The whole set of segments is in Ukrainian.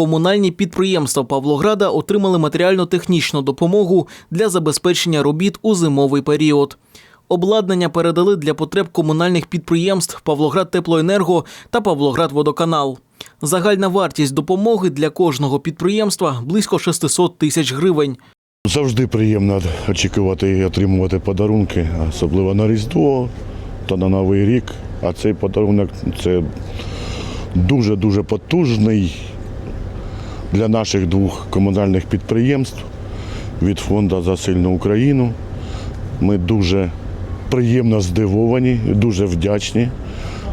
Комунальні підприємства Павлограда отримали матеріально-технічну допомогу для забезпечення робіт у зимовий період. Обладнання передали для потреб комунальних підприємств Павлоград Теплоенерго та Павлоград Водоканал. Загальна вартість допомоги для кожного підприємства близько 600 тисяч гривень. Завжди приємно очікувати і отримувати подарунки, особливо на Різдво та на Новий рік. А цей подарунок це дуже-дуже потужний для наших двох комунальних підприємств від фонду за сильну Україну. Ми дуже приємно здивовані, дуже вдячні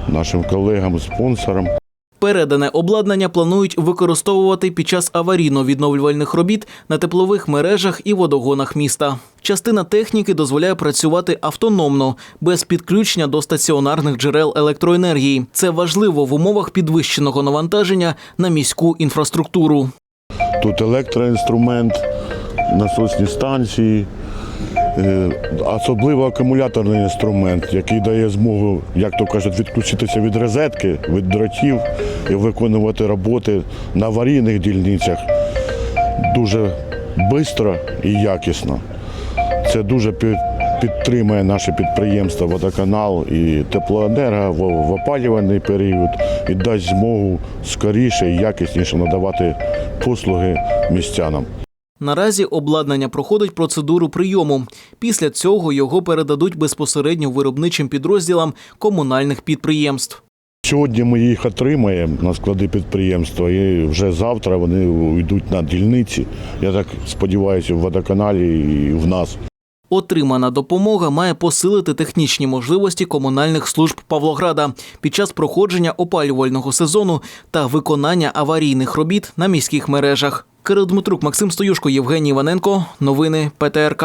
нашим колегам, спонсорам. Передане обладнання планують використовувати під час аварійно-відновлювальних робіт на теплових мережах і водогонах міста. Частина техніки дозволяє працювати автономно, без підключення до стаціонарних джерел електроенергії. Це важливо в умовах підвищеного навантаження на міську інфраструктуру. Тут електроінструмент, насосні станції, особливо акумуляторний інструмент, який дає змогу, як то кажуть, відключитися від розетки, від дротів і виконувати роботи на аварійних дільницях дуже швидко і якісно. Це дуже підтримує наше підприємство Водоканал і теплоенерго в опалювальний період і дасть змогу скоріше і якісніше надавати послуги містянам. Наразі обладнання проходить процедуру прийому. Після цього його передадуть безпосередньо виробничим підрозділам комунальних підприємств. Сьогодні ми їх отримаємо на склади підприємства, і вже завтра вони йдуть на дільниці. Я так сподіваюся, в водоканалі і в нас. Отримана допомога має посилити технічні можливості комунальних служб Павлограда під час проходження опалювального сезону та виконання аварійних робіт на міських мережах. Кирил Дмитрук, Максим Стоюшко, Євгеній Іваненко. Новини ПТРК.